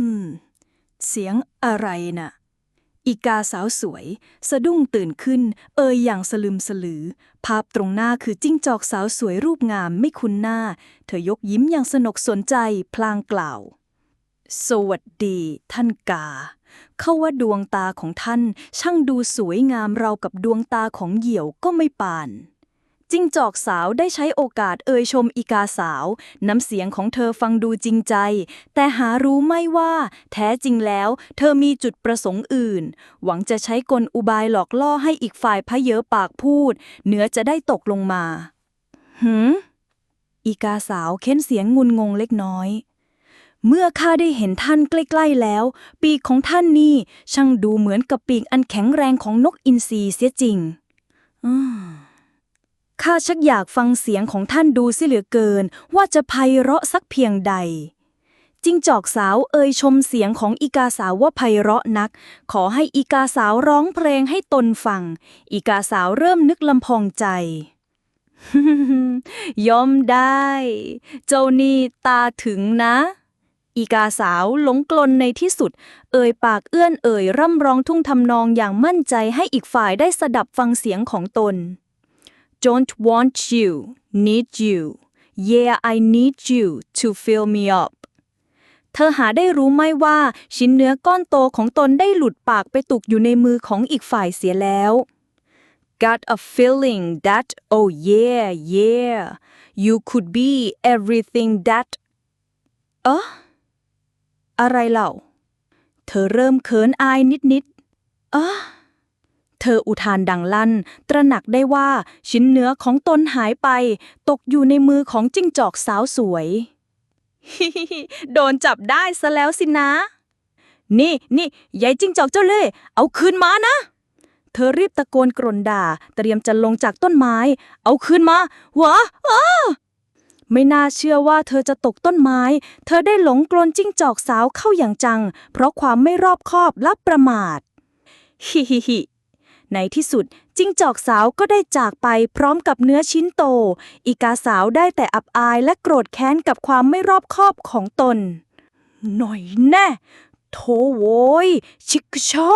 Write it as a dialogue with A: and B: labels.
A: อืม เสียงอะไรน่ะ อีกาสาวสวย สะดุ้งตื่นขึ้น เอ่ยอย่างสลึมสลือ ภาพตรงหน้าคือจิ้งจอกสาวสวยรูปงามไม่คุ้นหน้า เธอยกยิ้มอย่างสนุกสนใจ พลางกล่าว สวัสดี ท่านกา เขาว่าดวงตาของท่าน ช่างดูสวยงามเรากับดวงตาของเหยี่ยวก็ไม่ปาน จิ้งจอกสาวได้ใช้โอกาสเอ่ยชมอีกาสาว น้ำเสียงของเธอฟังดูจริงใจ แต่หารู้ไม่ว่า แท้จริงแล้ว เธอมีจุดประสงค์อื่น หวังจะใช้กลอุบายหลอกล่อให้อีกฝ่ายพะเยอปากพูด เนื้อจะได้ตกลงมา หืมอีกาสาวเค้นเสียงงุนงงเล็กน้อย เมื่อข้าได้เห็นท่านใกล้ๆแล้ว ปีกของท่านนี่ช่างดูเหมือนกับปีกอันแข็งแรงของนกอินทรีเสียจริง อืม ข้าชักอยากฟังเสียงของท่านดูสิเหลือเกิน ว่าจะไพเราะสักเพียงใดจิงจอกสาวเอ่ยชมเสียงของอีกาสาวว่าไพเราะนัก ขอให้อีกาสาวร้องเพลงให้ตนฟัง อีกาสาวเริ่มนึกลำพองใจ ยอมได้ เจ้านี่ตาถึงนะ อีกาสาวหลงกลนในที่สุด เอ่ยปากเอื้อนเอ่ยร่ำร้องทุ่งทำนองอย่างมั่นใจให้อีกฝ่ายได้สดับฟังเสียงของตน Don't want you need you yeah I need you to fill me up เธอหาได้รู้ไหมว่า ชิ้นเนื้อก้อนโตของตนได้หลุดปากไปตกอยู่ในมือของอีกฝ่ายเสียแล้ว Got a feeling that oh yeah yeah you could be everything that เอ๊ะอะไรเล่า เธอเริ่มเขินอายนิดๆอ๊ะ เธออุทานดังลั่น ตระหนักได้ว่าชิ้นเนื้อของตนหายไป ตกอยู่ในมือของจิ้งจอกสาวสวย โดนจับได้ซะแล้วสินะ นี่นี่ยายจิ้งจอกเจ้าเล่ห์เอาคืนมานะ เธอรีบตะโกนกรนด่า เตรียมจะลงจากต้นไม้ เอาคืนมาหวะอ้าไม่น่าเชื่อว่าเธอจะตกต้นไม้ เธอได้หลงกลนจิ้งจอกสาวเข้าอย่างจัง เพราะความไม่รอบคอบและประมาท ฮิฮิฮิ ในที่สุดจิ้งจอกสาวก็ได้จากไปพร้อมกับเนื้อชิ้นโต อีกาสาวได้แต่อับอายและโกรธแค้นกับความไม่รอบคอบของตน หน่อยแน่โถโวยชิกชอ